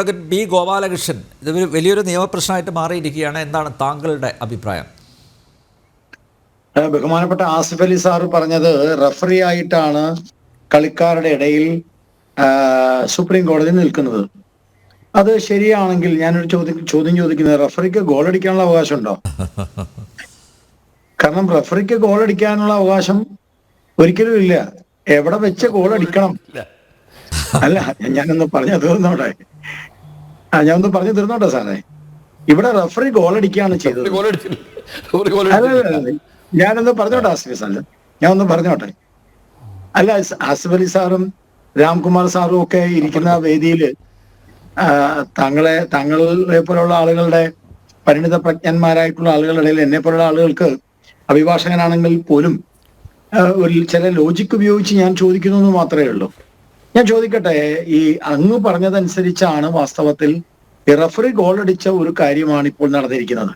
Advocate B Gopalakrishnan ഇത് വലിയൊരു നിയമപ്രശ്നമായിട്ട് മാറിയിരിക്കുകയാണ് എന്താണ് താങ്കളുടെ അഭിപ്രായം. ബഹുമാനപ്പെട്ട ആസിഫ് അലി സാറ് പറഞ്ഞത് റഫറി ആയിട്ടാണ് കളിക്കാരുടെ ഇടയിൽ സുപ്രീം കോടതി നിൽക്കുന്നത്. അത് ശരിയാണെങ്കിൽ ഞാനൊരു ചോദ്യം ചോദ്യം ചോദിക്കുന്നത് റഫറിക്ക് ഗോൾ അടിക്കാനുള്ള അവകാശമുണ്ടോ? കാരണം റഫറിക്ക് ഗോൾ അടിക്കാനുള്ള അവകാശം ഒരിക്കലും ഇല്ല. എവിടെ വെച്ച് ഗോൾ അടിക്കണം അല്ല ഞാനൊന്ന് പറഞ്ഞു തീർന്നോട്ടെ. ആ ഞാൻ ഒന്ന് പറഞ്ഞു തീർന്നോട്ടെ സാറേ. ഇവിടെ റഫറി ഗോൾ അടിക്കുകയാണ് ചെയ്തത്. ഞാനൊന്ന് പറഞ്ഞോട്ടെ ആസിഫ് സാറിന് ഞാൻ ഒന്ന് പറഞ്ഞോട്ടെ. അല്ല ആസ്- ആസിഫ് അലി സാറും രാംകുമാർ സാറും ഒക്കെ ഇരിക്കുന്ന വേദിയിൽ തങ്ങളെ താങ്കളെ പോലുള്ള ആളുകളുടെ പരിണിത പ്രജ്ഞന്മാരായിട്ടുള്ള ആളുകളുടെ ഇടയിൽ എന്നെ പോലുള്ള ആളുകൾക്ക് അഭിഭാഷകനാണെങ്കിൽ പോലും ഒരു ചില ലോജിക്ക് ഉപയോഗിച്ച് ഞാൻ ചോദിക്കുന്നു എന്ന് മാത്രമേ ഉള്ളൂ. ഞാൻ ചോദിക്കട്ടെ ഈ അങ്ങ് പറഞ്ഞതനുസരിച്ചാണ് വാസ്തവത്തിൽ റഫറി ഗോൾ അടിച്ച ഒരു കാര്യമാണ് ഇപ്പോൾ നടന്നിരിക്കുന്നത്.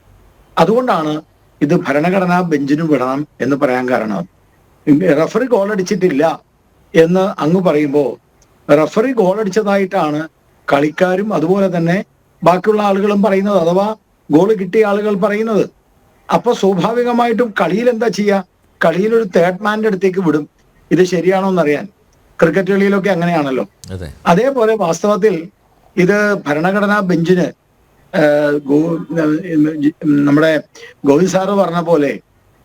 അതുകൊണ്ടാണ് ഇത് ഭരണഘടനാ ബെഞ്ചിനും വിടണം എന്ന് പറയാൻ കാരണം. റഫറി ഗോൾ അടിച്ചിട്ടില്ല എന്ന് അങ്ങ് പറയുമ്പോൾ റഫറി ഗോൾ അടിച്ചതായിട്ടാണ് കളിക്കാരും അതുപോലെ തന്നെ ബാക്കിയുള്ള ആളുകളും പറയുന്നത് അഥവാ ഗോൾ കിട്ടിയ ആളുകൾ പറയുന്നത്. അപ്പൊ സ്വാഭാവികമായിട്ടും കളിയിൽ എന്താ ചെയ്യുക കളിയിൽ ഒരു തേർഡ് മാന്റെ അടുത്തേക്ക് വിടും. ഇത് ശരിയാണോ എന്നറിയാൻ. ക്രിക്കറ്റ് കളിയിലൊക്കെ അങ്ങനെയാണല്ലോ. അതേപോലെ വാസ്തവത്തിൽ ഇത് ഭരണഘടനാ ബെഞ്ചിന് നമ്മുടെ ഗോവിന്ദ് സാറ് പറഞ്ഞ പോലെ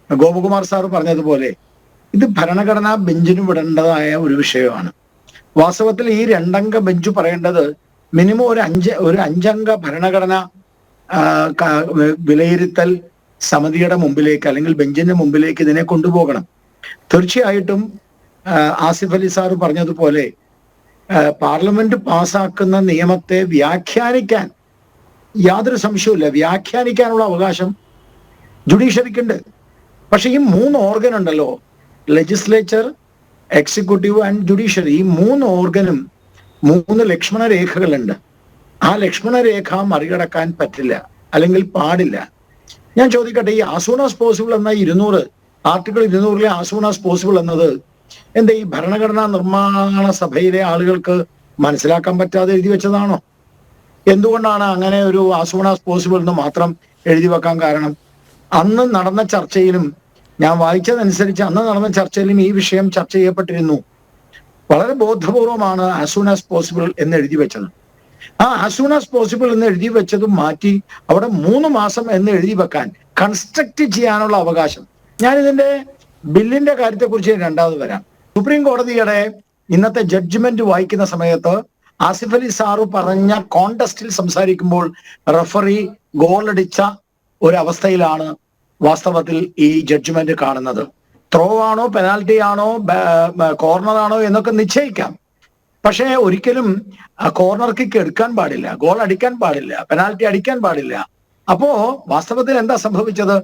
ഗോപകുമാർ സാറ് പറഞ്ഞതുപോലെ ഇത് ഭരണഘടനാ ബെഞ്ചിന് വിടേണ്ടതായ ഒരു വിഷയമാണ്. വാസ്തവത്തിൽ ഈ രണ്ടംഗ ബെഞ്ച് പറയേണ്ടത് മിനിമം ഒരു അഞ്ച് ഒരു അഞ്ചംഗ ഭരണഘടന വിലയിരുത്തൽ സമിതിയുടെ മുമ്പിലേക്ക് അല്ലെങ്കിൽ ബെഞ്ചിന്റെ മുമ്പിലേക്ക് ഇതിനെ കൊണ്ടുപോകണം. തീർച്ചയായിട്ടും ആസിഫ് അലി സാറ് പറഞ്ഞതുപോലെ പാർലമെന്റ് പാസാക്കുന്ന നിയമത്തെ വ്യാഖ്യാനിക്കാൻ യാതൊരു സംശയവുമില്ല. വ്യാഖ്യാനിക്കാനുള്ള അവകാശം ജുഡീഷ്യറിക്കുണ്ട്. പക്ഷെ ഈ മൂന്ന് ഓർഗൻ ഉണ്ടല്ലോ ലെജിസ്ലേച്ചർ എക്സിക്യൂട്ടീവ് ആൻഡ് ജുഡീഷ്യറി ഈ മൂന്ന് ഓർഗനും മൂന്ന് ലക്ഷ്മണ രേഖകളുണ്ട്. ആ ലക്ഷ്മണ രേഖ മറികടക്കാൻ പറ്റില്ല അല്ലെങ്കിൽ പാടില്ല. ഞാൻ ചോദിക്കട്ടെ ഈ ആസൂൺ ആസ് പോസിബിൾ എന്ന ഇരുന്നൂറ് ആർട്ടിക്കിൾ ഇരുന്നൂറിലെ ആസൂൺ ആസ് പോസിബിൾ എന്നത് എന്താ ഈ ഭരണഘടനാ നിർമ്മാണ സഭയിലെ ആളുകൾക്ക് മനസ്സിലാക്കാൻ പറ്റാതെ എഴുതി വെച്ചതാണോ? എന്തുകൊണ്ടാണ് അങ്ങനെ ഒരു ആസൂൺ ആസ് പോസിബിൾ എന്ന് മാത്രം എഴുതി വെക്കാൻ കാരണം? അന്ന് നടന്ന ചർച്ചയിലും ഞാൻ വായിച്ചതനുസരിച്ച് അന്ന് നടന്ന ചർച്ചയിലും ഈ വിഷയം ചർച്ച ചെയ്യപ്പെട്ടിരുന്നു. വളരെ ബോധപൂർവമാണ് ആസൂൺ ആസ് പോസിബിൾ എന്ന് എഴുതി വെച്ചത്. ആ ആസൂൺ ആസ് പോസിബിൾ എന്ന് എഴുതി വെച്ചതും മാറ്റി അവിടെ മൂന്ന് മാസം എന്ന് എഴുതി വെക്കാൻ കൺസ്ട്രക്ട് ചെയ്യാനുള്ള അവകാശം. ഞാൻ ഇതിന്റെ ബില്ലിന്റെ കാര്യത്തെക്കുറിച്ച് രണ്ടാമത് വരാം. സുപ്രീം കോടതിയുടെ ഇന്നത്തെ ജഡ്ജ്മെന്റ് വായിക്കുന്ന സമയത്ത് ആസിഫ് അലി സാറു പറഞ്ഞ കോണ്ടസ്റ്റിൽ സംസാരിക്കുമ്പോൾ റഫറി ഗോളടിച്ച ഒരവസ്ഥയിലാണ് വാസ്തവത്തിൽ ഈ ജഡ്ജ്മെന്റ് കാണുന്നത്. ത്രോ ആണോ പെനാൽറ്റി ആണോ കോർണർ ആണോ എന്നൊക്കെ നിശ്ചയിക്കാം. പക്ഷേ ഒരിക്കലും കോർണർ കിക്ക് എടുക്കാൻ പാടില്ല ഗോൾ അടിക്കാൻ പാടില്ല പെനാൽറ്റി അടിക്കാൻ പാടില്ല. അപ്പോ വാസ്തവത്തിൽ എന്താ സംഭവിച്ചത്?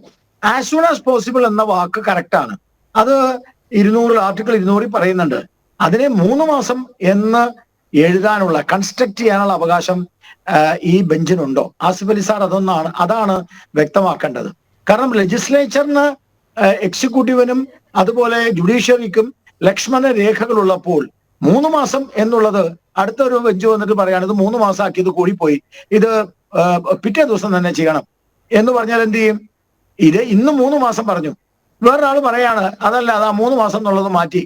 ആസ് സൂൺ ആസ് പോസിബിൾ എന്ന വാക്ക് കറക്റ്റ് ആണ്. അത് ഇരുന്നൂറ് ആർട്ടിക്കിൾ ഇരുന്നൂറിൽ പറയുന്നുണ്ട്. അതിനെ മൂന്ന് മാസം എന്ന് എഴുതാനുള്ള കൺസ്ട്രക്ട് ചെയ്യാനുള്ള അവകാശം ഈ ബെഞ്ചിനുണ്ടോ? ആസിഫ് അലി സാർ അതൊന്നാണ് അതാണ് വ്യക്തമാക്കേണ്ടത്. കാരണം ലെജിസ്ലേച്ചറിന് എക്സിക്യൂട്ടീവിനും അതുപോലെ ജുഡീഷ്യറിക്കും ലക്ഷ്മണ രേഖകളുള്ളപ്പോൾ മൂന്ന് മാസം എന്നുള്ളത് അടുത്തൊരു ബെഞ്ച് വന്നിട്ട് പറയാണ് ഇത് മൂന്ന് മാസം ആക്കിയത് കൂടിപ്പോയി. ഇത് പിറ്റേ ദിവസം തന്നെ ചെയ്യണം. എന്ന് പറഞ്ഞാൽ എന്ത് ചെയ്യും? ഇത് ഇന്ന് മൂന്ന് മാസം പറഞ്ഞു. വേറൊരാൾ പറയാണ് അതല്ല അത് മൂന്ന് മാസം എന്നുള്ളത് മാറ്റി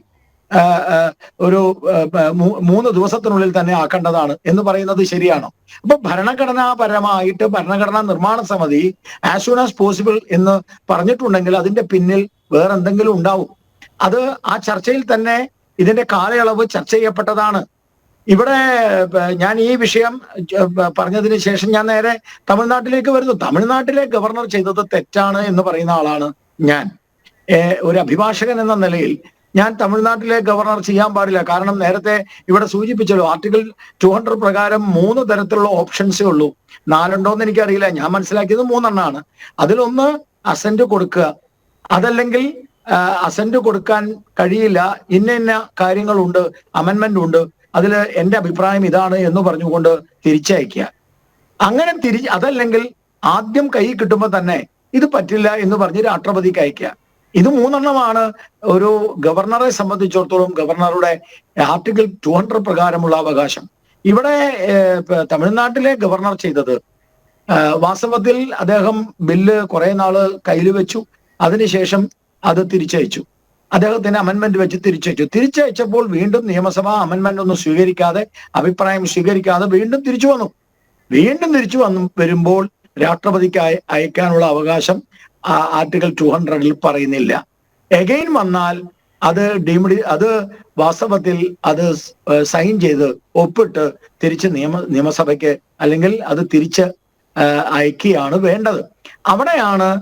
ഒരു മൂന്ന് ദിവസത്തിനുള്ളിൽ തന്നെ ആക്കേണ്ടതാണ് എന്ന് പറയുന്നത് ശരിയാണോ? അപ്പൊ ഭരണഘടനാപരമായിട്ട് ഭരണഘടനാ നിർമ്മാണ സമിതി ആസ് സൂൺ ആസ് പോസിബിൾ എന്ന് പറഞ്ഞിട്ടുണ്ടെങ്കിൽ അതിന്റെ പിന്നിൽ വേറെ എന്തെങ്കിലും ഉണ്ടാവും. അത് ആ ചർച്ചയിൽ തന്നെ ഇതിന്റെ കാലയളവ് ചർച്ച ചെയ്യപ്പെട്ടതാണ്. ഇവിടെ ഞാൻ ഈ വിഷയം പറഞ്ഞതിന് ശേഷം ഞാൻ നേരെ തമിഴ്നാട്ടിലേക്ക് വരുന്നു. തമിഴ്നാട്ടിലെ ഗവർണർ ചെയ്തത് തെറ്റാണ് എന്ന് പറയുന്ന ആളാണ് ഞാൻ. ഒരു അഭിഭാഷകൻ എന്ന നിലയിൽ ഞാൻ തമിഴ്നാട്ടിലെ ഗവർണർ ചെയ്യാൻ പാടില്ല. കാരണം നേരത്തെ ഇവിടെ സൂചിപ്പിച്ചല്ലോ ആർട്ടിക്കിൾ ടു ഹൺഡ്രഡ് പ്രകാരം മൂന്ന് തരത്തിലുള്ള ഓപ്ഷൻസേ ഉള്ളൂ. നാലുണ്ടോ എന്ന് എനിക്കറിയില്ല. ഞാൻ മനസ്സിലാക്കിയത് മൂന്നെണ്ണമാണ് അതിലൊന്ന് അസന്റ് കൊടുക്കുക. അതല്ലെങ്കിൽ അസന്റ് കൊടുക്കാൻ കഴിയില്ല. ഇന്ന ഇന്ന കാര്യങ്ങളുണ്ട് അമെന്മെന്റ് ഉണ്ട് അതിൽ എന്റെ അഭിപ്രായം ഇതാണ് എന്ന് പറഞ്ഞുകൊണ്ട് തിരിച്ചയക്കുക. അങ്ങനെ തിരി അതല്ലെങ്കിൽ ആദ്യം കൈ കിട്ടുമ്പോൾ തന്നെ ഇത് പറ്റില്ല എന്ന് പറഞ്ഞ് രാഷ്ട്രപതിക്ക് അയക്കുക. ഇത് മൂന്നെണ്ണമാണ്. ഒരു ഗവർണറെ സംബന്ധിച്ചിടത്തോളം ഗവർണറുടെ ആർട്ടിക്കിൾ ടു ഹൺഡ്രഡ് പ്രകാരമുള്ള അവകാശം. ഇവിടെ തമിഴ്നാട്ടിലെ ഗവർണർ ചെയ്തത് വാസ്തവത്തിൽ അദ്ദേഹം ബില്ല് കുറെ നാൾ കയ്യിൽ വെച്ചു. അതിനുശേഷം അത് തിരിച്ചയച്ചു. അദ്ദേഹത്തിന് അമെന്മെന്റ് വെച്ച് തിരിച്ചയച്ചു. തിരിച്ചയച്ചപ്പോൾ വീണ്ടും നിയമസഭ അമെന്മെന്റ് ഒന്നും സ്വീകരിക്കാതെ അഭിപ്രായം സ്വീകരിക്കാതെ വീണ്ടും തിരിച്ചു വന്നു. വീണ്ടും തിരിച്ചു വന്നു വരുമ്പോൾ രാഷ്ട്രപതിക്ക് അയക്കാനുള്ള അവകാശം ആർട്ടിക്കിൾ ടു ഹൺഡ്രഡിൽ പറയുന്നില്ല. എഗൈൻ വന്നാൽ അത് ഡിമിഡി അത് വാസ്തവത്തിൽ അത് സൈൻ ചെയ്ത് ഒപ്പിട്ട് തിരിച്ച് നിയമ നിയമസഭയ്ക്ക് അല്ലെങ്കിൽ അത് തിരിച്ച് അയക്കുകയാണ് വേണ്ടത്. അവിടെയാണ്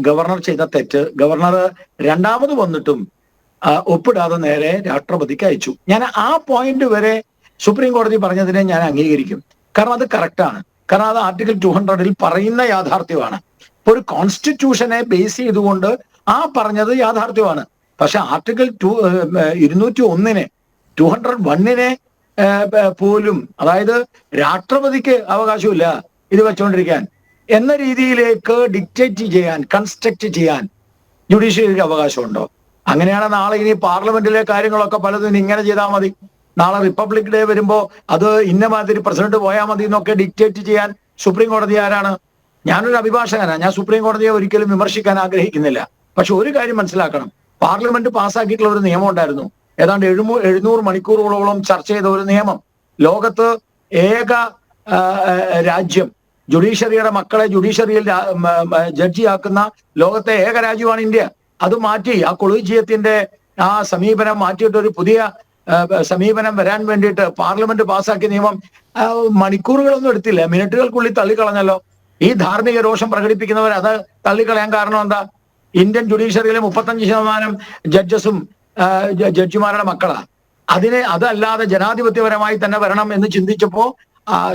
ഗവർണർ ചെയ്ത തെറ്റ്. ഗവർണർ രണ്ടാമത് വന്നിട്ടും ഒപ്പിടാതെ നേരെ രാഷ്ട്രപതിക്ക് അയച്ചു. ഞാൻ ആ പോയിന്റ് വരെ സുപ്രീം കോടതി പറഞ്ഞതിനെ ഞാൻ അംഗീകരിക്കും. കാരണം അത് കറക്റ്റാണ് കാരണം അത് ആർട്ടിക്കിൾ ടു ഹൺഡ്രഡിൽ പറയുന്ന യാഥാർത്ഥ്യമാണ്. ഒരു കോൺസ്റ്റിറ്റ്യൂഷനെ ബേസ് ചെയ്തുകൊണ്ട് ആ പറഞ്ഞത് യാഥാർത്ഥ്യമാണ്. പക്ഷെ ആർട്ടിക്കിൾ ടു ഇരുന്നൂറ്റി ഒന്നിനെ ടു ഹൺഡ്രഡ് വണ്ണിനെ പോലും അതായത് രാഷ്ട്രപതിക്ക് അവകാശമില്ല ഇത് വെച്ചുകൊണ്ടിരിക്കാൻ എന്ന രീതിയിലേക്ക് ഡിക്റ്റേറ്റ് ചെയ്യാൻ കൺസ്ട്രക്ട് ചെയ്യാൻ ജുഡീഷ്യറിക്ക് അവകാശമുണ്ടോ? അങ്ങനെയാണ് നാളെ ഇനി പാർലമെന്റിലെ കാര്യങ്ങളൊക്കെ പലതും ഇങ്ങനെ ചെയ്താൽ മതി. നാളെ റിപ്പബ്ലിക് ഡേ വരുമ്പോ അത് ഇന്ന മാതിരി പ്രസിഡന്റ് പോയാൽ മതി എന്നൊക്കെ ഡിക്റ്റേറ്റ് ചെയ്യാൻ സുപ്രീം കോടതി ആരാണ്? ഞാനൊരു അഭിഭാഷകനാണ് ഞാൻ സുപ്രീം കോടതിയെ ഒരിക്കലും വിമർശിക്കാൻ ആഗ്രഹിക്കുന്നില്ല. പക്ഷെ ഒരു കാര്യം മനസ്സിലാക്കണം. പാർലമെന്റ് പാസ്സാക്കിയിട്ടുള്ള ഒരു നിയമം ഉണ്ടായിരുന്നു. ഏതാണ്ട് എഴുമൂ എഴുന്നൂറ് മണിക്കൂറുകളോളം ചർച്ച ചെയ്ത ഒരു നിയമം. ലോകത്ത് ഏക രാജ്യം. ജുഡീഷ്യറിയുടെ മക്കളെ ജുഡീഷ്യറിയിൽ ജഡ്ജിയാക്കുന്ന ലോകത്തെ ഏക രാജ്യമാണ് ഇന്ത്യ. അത് മാറ്റി ആ കൊളീജിയത്തിന്റെ ആ സമീപനം മാറ്റിയിട്ട് ഒരു പുതിയ സമീപനം വരാൻ വേണ്ടിയിട്ട് പാർലമെന്റ് പാസ്സാക്കിയ നിയമം മണിക്കൂറുകളൊന്നും എടുത്തില്ല. മിനിറ്റുകൾക്കുള്ളിൽ തള്ളിക്കളഞ്ഞല്ലോ. ഈ ധാർമ്മിക രോഷം പ്രകടിപ്പിക്കുന്നവർ അത് തള്ളിക്കളയാൻ കാരണം എന്താ? ഇന്ത്യൻ ജുഡീഷ്യറിയിലെ മുപ്പത്തഞ്ച് ശതമാനം ജഡ്ജസും ജഡ്ജിമാരുടെ മക്കളാ. അതിനെ അതല്ലാതെ ജനാധിപത്യപരമായി തന്നെ വരണം എന്ന് ചിന്തിച്ചപ്പോ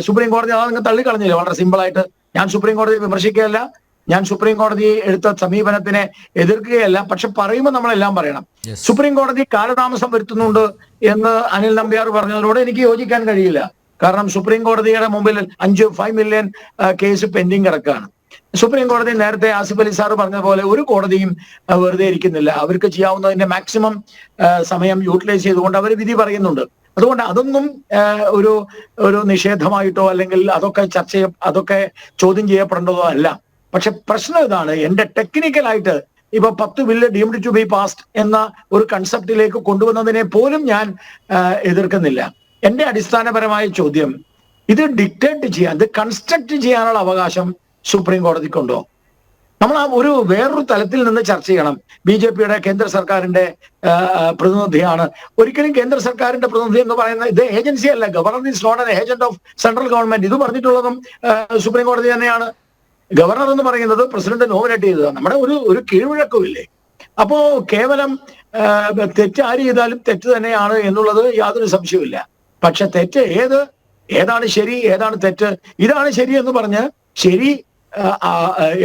സുപ്രീം കോടതി അതാ നിങ്ങൾ തള്ളിക്കളഞ്ഞില്ല. വളരെ സിമ്പിൾ ആയിട്ട് ഞാൻ സുപ്രീം കോടതിയെ വിമർശിക്കുകയല്ല. ഞാൻ സുപ്രീം കോടതി എടുത്ത സമീപനത്തിനെ എതിർക്കുകയല്ല. പക്ഷെ പറയുമ്പോൾ നമ്മളെല്ലാം പറയണം. സുപ്രീം കോടതി കാലതാമസം വരുത്തുന്നുണ്ട് എന്ന് അനിൽ നമ്പ്യാർ പറഞ്ഞതിനോട് എനിക്ക് യോജിക്കാൻ കഴിയില്ല. കാരണം സുപ്രീം കോടതിയുടെ മുമ്പിൽ അഞ്ച് ഫൈവ് മില്യൺ കേസ് പെൻഡിങ് കിടക്കുകയാണ് സുപ്രീം കോടതി നേരത്തെ ആസിഫ് അലി സാർ പറഞ്ഞ പോലെ ഒരു കോടതിയും വെറുതെ ഇരിക്കുന്നില്ല. അവർക്ക് ചെയ്യാവുന്നതിന്റെ മാക്സിമം സമയം യൂട്ടിലൈസ് ചെയ്തുകൊണ്ട് അവർ വിധി പറയുന്നുണ്ട്. അതുകൊണ്ട് അതൊന്നും ഒരു ഒരു നിഷേധമായിട്ടോ അല്ലെങ്കിൽ അതൊക്കെ ചർച്ച ചെയ്യ അതൊക്കെ ചോദ്യം ചെയ്യപ്പെടേണ്ടതോ അല്ല. പക്ഷെ പ്രശ്നം ഇതാണ് എന്റെ ടെക്നിക്കലായിട്ട് ഇപ്പൊ പത്ത് bill deemed to be passed എന്ന ഒരു കൺസെപ്റ്റിലേക്ക് കൊണ്ടുവന്നതിനെ പോലും ഞാൻ എതിർക്കുന്നില്ല. എന്റെ അടിസ്ഥാനപരമായ ചോദ്യം ഇത് ഡിക്റ്റേറ്റ് ചെയ്യാൻ ഇത് കൺസ്ട്രക്ട് ചെയ്യാനുള്ള അവകാശം സുപ്രീം കോടതിക്കുണ്ടോ? നമ്മൾ ആ ഒരു വേറൊരു തലത്തിൽ നിന്ന് ചർച്ച ചെയ്യണം. ബി ജെ പിയുടെ കേന്ദ്ര സർക്കാരിന്റെ പ്രതിനിധിയാണ്. ഒരിക്കലും കേന്ദ്ര സർക്കാരിന്റെ പ്രതിനിധി എന്ന് പറയുന്ന ഇത് ഏജൻസി അല്ല governor is not an agent of central government. ഇത് പറഞ്ഞിട്ടുള്ളതും സുപ്രീം കോടതി തന്നെയാണ്. ഗവർണർ എന്ന് പറയുന്നത് പ്രസിഡന്റ് നോമിനേറ്റ് ചെയ്തതാണ്. നമ്മുടെ ഒരു ഒരു കീഴ്വഴക്കമില്ലേ അപ്പോ കേവലം തെറ്റ് ആര് ചെയ്താലും തെറ്റ് തന്നെയാണ് എന്നുള്ളത് യാതൊരു സംശയവുമില്ല. പക്ഷെ തെറ്റ് ഏത്? ഏതാണ് ശരി ഏതാണ് തെറ്റ്? ഇതാണ് ശരി എന്ന് പറഞ്ഞ് ശരി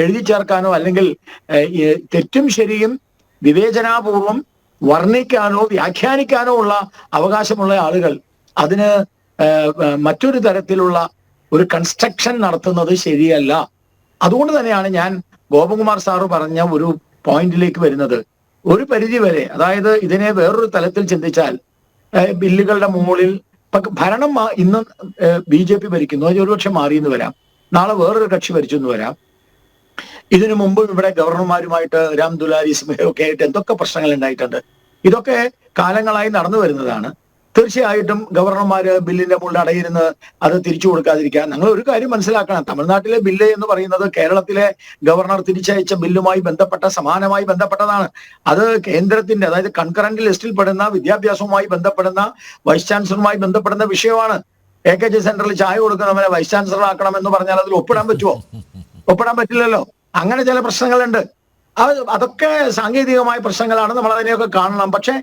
എഴുതി ചേർക്കാനോ അല്ലെങ്കിൽ തെറ്റും ശരിയും വിവേചനാപൂർവം വർണിക്കാനോ വ്യാഖ്യാനിക്കാനോ ഉള്ള അവകാശമുള്ള ആളുകൾ അതിന് മറ്റൊരു തരത്തിലുള്ള ഒരു കൺസ്ട്രക്ഷൻ നടത്തുന്നത് ശരിയല്ല. അതുകൊണ്ട് തന്നെയാണ് ഞാൻ ഗോപകുമാർ സാറ് പറഞ്ഞ ഒരു പോയിന്റിലേക്ക് വരുന്നത്. ഒരു പരിധി വരെ അതായത് ഇതിനെ വേറൊരു തലത്തിൽ ചിന്തിച്ചാൽ ബില്ലുകളുടെ മുകളിൽ ഭരണം ഇന്ന് ബി ജെ പി ഭരിക്കുന്നു. ഒരുപക്ഷെ മാറിയെന്ന് വരാം. നാളെ വേറൊരു കക്ഷി ഭരിച്ചു എന്ന് വരാം. ഇതിനു മുമ്പ് ഇവിടെ ഗവർണർമാരുമായിട്ട് രാം ദുലാരി സിംഹയൊക്കെ ആയിട്ട് എന്തൊക്കെ പ്രശ്നങ്ങൾ ഉണ്ടായിട്ടുണ്ട് ഇതൊക്കെ കാലങ്ങളായി നടന്നു വരുന്നതാണ്. തീർച്ചയായിട്ടും ഗവർണർമാര് ബില്ലിന്റെ മുകളിൽ അടയിരുന്ന് അത് തിരിച്ചു കൊടുക്കാതിരിക്കാൻ നിങ്ങൾ ഒരു കാര്യം മനസ്സിലാക്കണം. തമിഴ്നാട്ടിലെ ബില്ല് എന്ന് പറയുന്നത് കേരളത്തിലെ ഗവർണർ തിരിച്ചയച്ച ബില്ലുമായി ബന്ധപ്പെട്ട സമാനമായി ബന്ധപ്പെട്ടതാണ്. അത് കേന്ദ്രത്തിന്റെ അതായത് കൺകറന്റ് ലിസ്റ്റിൽ പെടുന്ന വിദ്യാഭ്യാസവുമായി ബന്ധപ്പെടുന്ന വൈസ് ചാൻസലറുമായി ബന്ധപ്പെടുന്ന വിഷയമാണ്. എ കെ ജി സെന്ററിൽ ചായ കൊടുക്കുന്നവനെ വൈസ് ചാൻസലർ ആക്കണം എന്ന് പറഞ്ഞാൽ അതിൽ ഒപ്പിടാൻ പറ്റുമോ ഒപ്പിടാൻ പറ്റില്ലല്ലോ. അങ്ങനെ ചില പ്രശ്നങ്ങളുണ്ട്. അതൊക്കെ സാങ്കേതികമായ പ്രശ്നങ്ങളാണ്. നമ്മൾ അതിനെയൊക്കെ കാണണം. പക്ഷെ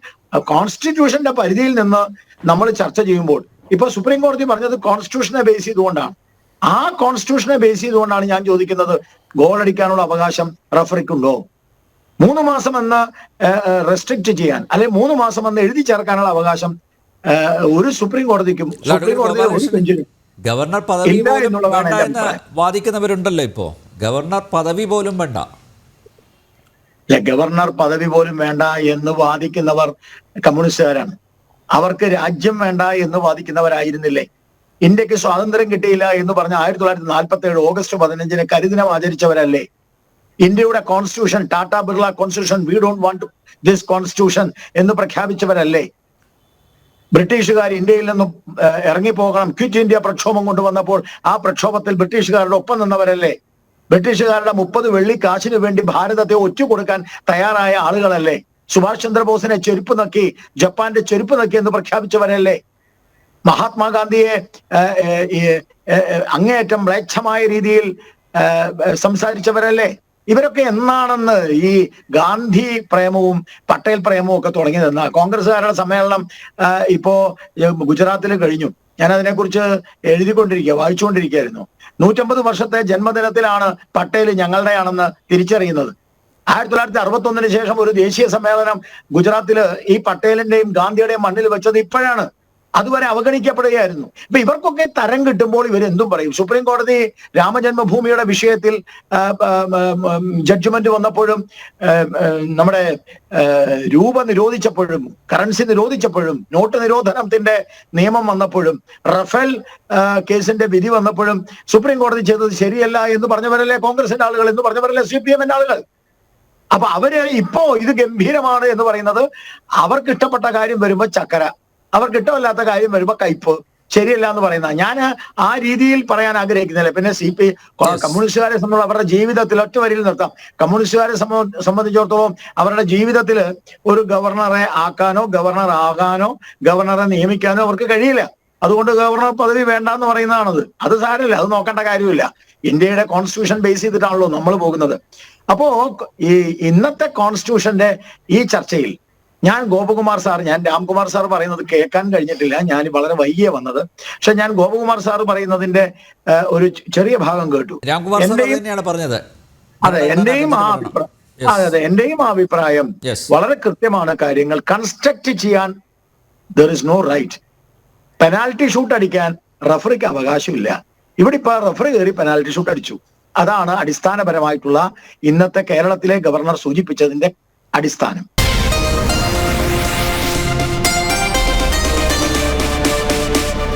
കോൺസ്റ്റിറ്റ്യൂഷന്റെ പരിധിയിൽ നിന്ന് നമ്മൾ ചർച്ച ചെയ്യുമ്പോൾ ഇപ്പൊ സുപ്രീം കോടതി പറഞ്ഞത് കോൺസ്റ്റിറ്റ്യൂഷനെ ബേസ് ചെയ്തുകൊണ്ടാണ്. ആ കോൺസ്റ്റിറ്റ്യൂഷനെ ബേസ് ചെയ്തുകൊണ്ടാണ് ഞാൻ ചോദിക്കുന്നത് ഗോൾ അടിക്കാനുള്ള അവകാശം റഫറിക്കുണ്ടോ മൂന്ന് മാസം എന്ന് റെസ്ട്രിക്ട് ചെയ്യാൻ അല്ലെ മൂന്ന് മാസം എന്ന് എഴുതി ചേർക്കാനുള്ള അവകാശം ഒരു സുപ്രീം കോടതിക്കും സുപ്രീം കോടതി ഒരു ബെഞ്ചിനും ഗവർണർ പദവി. വാദിക്കുന്നവരുണ്ടല്ലോ ഇപ്പോ. ഗവർണർ പദവി പോലും വേണ്ട. അല്ലെ ഗവർണർ പദവി പോലും വേണ്ട എന്ന് വാദിക്കുന്നവർ കമ്മ്യൂണിസ്റ്റുകാരാണ്. അവർക്ക് രാജ്യം വേണ്ട എന്ന് വാദിക്കുന്നവരായിരുന്നില്ലേ? ഇന്ത്യയ്ക്ക് സ്വാതന്ത്ര്യം കിട്ടിയില്ല എന്ന് പറഞ്ഞ ആയിരത്തി തൊള്ളായിരത്തി നാൽപ്പത്തി ഏഴ് ഓഗസ്റ്റ് പതിനഞ്ചിന് കരിദിനം ആചരിച്ചവരല്ലേ? ഇന്ത്യയുടെ constitution Tata Birla constitution we don't want this constitution എന്ന് പ്രഖ്യാപിച്ചവരല്ലേ? ബ്രിട്ടീഷുകാർ ഇന്ത്യയിൽ നിന്നും ഇറങ്ങിപ്പോകണം. ക്വിറ്റ് ഇന്ത്യ പ്രക്ഷോഭം കൊണ്ടുവന്നപ്പോൾ ആ പ്രക്ഷോഭത്തിൽ ബ്രിട്ടീഷുകാരുടെ ഒപ്പം നിന്നവരല്ലേ? ബ്രിട്ടീഷുകാരുടെ മുപ്പത് വെള്ളി കാശിനു വേണ്ടി ഭാരതത്തെ ഒറ്റുകൊടുക്കാൻ തയ്യാറായ ആളുകളല്ലേ? സുഭാഷ് ചന്ദ്രബോസിനെ ചെരുപ്പ് നക്കി ജപ്പാന്റെ ചെരുപ്പ് നക്കി എന്ന് പ്രഖ്യാപിച്ചവരല്ലേ? മഹാത്മാഗാന്ധിയെ അങ്ങേയറ്റം മ്ലേച്ഛമായ രീതിയിൽ സംസാരിച്ചവരല്ലേ? ഇവരൊക്കെ എന്നാണെന്ന് ഈ ഗാന്ധി പ്രേമവും പട്ടേൽ പ്രേമവും ഒക്കെ തുടങ്ങിയതെന്ന കോൺഗ്രസ്സുകാരുടെ സമ്മേളനം ഇപ്പോ ഗുജറാത്തിൽ കഴിഞ്ഞു. ഞാൻ അതിനെക്കുറിച്ച് എഴുതിക്കൊണ്ടിരിക്കുക വായിച്ചുകൊണ്ടിരിക്കുകയായിരുന്നു നൂറ്റമ്പത് വർഷത്തെ ജന്മദിനത്തിലാണ് പട്ടേൽ ഞങ്ങളുടെയാണെന്ന് തിരിച്ചറിയുന്നത്. ആയിരത്തി തൊള്ളായിരത്തി അറുപത്തി ഒന്നിന് ശേഷം ഒരു ദേശീയ സമ്മേളനം ഗുജറാത്തിൽ ഈ പട്ടേലിന്റെയും ഗാന്ധിയുടെയും മണ്ണിൽ വെച്ചത് ഇപ്പോഴാണ്. അതുവരെ അവഗണിക്കപ്പെടുകയായിരുന്നു. ഇപ്പൊ ഇവർക്കൊക്കെ തരം കിട്ടുമ്പോൾ ഇവർ എന്തും പറയും. സുപ്രീം കോടതി രാമജന്മഭൂമിയുടെ വിഷയത്തിൽ ജഡ്ജ്മെന്റ് വന്നപ്പോഴും നമ്മുടെ രൂപ നിരോധിച്ചപ്പോഴും കറൻസി നിരോധിച്ചപ്പോഴും നോട്ട് നിരോധനത്തിന്റെ നിയമം വന്നപ്പോഴും റഫേൽ കേസിന്റെ വിധി വന്നപ്പോഴും സുപ്രീം കോടതി ചെയ്തത് ശരിയല്ല എന്ന് പറഞ്ഞവരല്ലേ കോൺഗ്രസിന്റെ ആളുകൾ എന്ന് പറഞ്ഞവരല്ലേ സി പി എമ്മിന്റെ ആളുകൾ? അപ്പൊ അവർ ഇപ്പോ ഇത് ഗംഭീരമാണ് എന്ന് പറയുന്നത് അവർക്ക് ഇഷ്ടപ്പെട്ട കാര്യം വരുമ്പോ ചക്കര. അവർക്ക് ഇഷ്ടമല്ലാത്ത കാര്യം വരുമ്പോ കയ്പ്. ശരിയല്ല എന്ന് പറയുന്ന. ഞാൻ ആ രീതിയിൽ പറയാൻ ആഗ്രഹിക്കുന്നില്ല. പിന്നെ സി പി കമ്മ്യൂണിസ്റ്റുകാരെ സംബന്ധിച്ച് അവരുടെ ജീവിതത്തിൽ ഒറ്റ വരിയിൽ നിർത്താം. കമ്മ്യൂണിസ്റ്റുകാരെ സംബന്ധിച്ചിടത്തോളം അവരുടെ ജീവിതത്തിൽ ഒരു ഗവർണറെ ആക്കാനോ ഗവർണർ ആകാനോ ഗവർണറെ നിയമിക്കാനോ അവർക്ക് കഴിയില്ല. അതുകൊണ്ട് ഗവർണർ പദവി വേണ്ട എന്ന് പറയുന്നതാണത്. അത് സാരമില്ല. അത് നോക്കേണ്ട കാര്യമില്ല. ഇന്ത്യയുടെ കോൺസ്റ്റിറ്റ്യൂഷൻ ബേസ് ചെയ്തിട്ടാണല്ലോ നമ്മൾ പോകുന്നത്. അപ്പോ ഈ ഇന്നത്തെ കോൺസ്റ്റിറ്റ്യൂഷന്റെ ഈ ചർച്ചയിൽ ഞാൻ ഗോപകുമാർ സാർ ഞാൻ രാംകുമാർ സാർ പറയുന്നത് കേൾക്കാൻ കഴിഞ്ഞിട്ടില്ല. ഞാൻ വളരെ വൈകിയ വന്നത്. പക്ഷെ ഞാൻ ഗോപകുമാർ സാർ പറയുന്നതിന്റെ ഒരു ചെറിയ ഭാഗം കേട്ടു. രാംകുമാർ തന്നെയാണ് പറഞ്ഞത്. അതെ എന്റെയും ആ അഭിപ്രായം അതെ അതെ എന്റെയും ആ അഭിപ്രായം വളരെ കൃത്യമാണ് കാര്യങ്ങൾ. കൺസ്ട്രക്ട് ചെയ്യാൻ there is no right penalty shoot അടിക്കാൻ റഫറിക്ക് അവകാശമില്ല. ഇവിടെ ഇപ്പൊ റഫറി കയറി പെനാൽറ്റി ഷൂട്ട് അടിച്ചു. അതാണ് അടിസ്ഥാനപരമായിട്ടുള്ള ഇന്നത്തെ കേരളത്തിലെ ഗവർണർ സൂചിപ്പിച്ചതിന്റെ അടിസ്ഥാനം.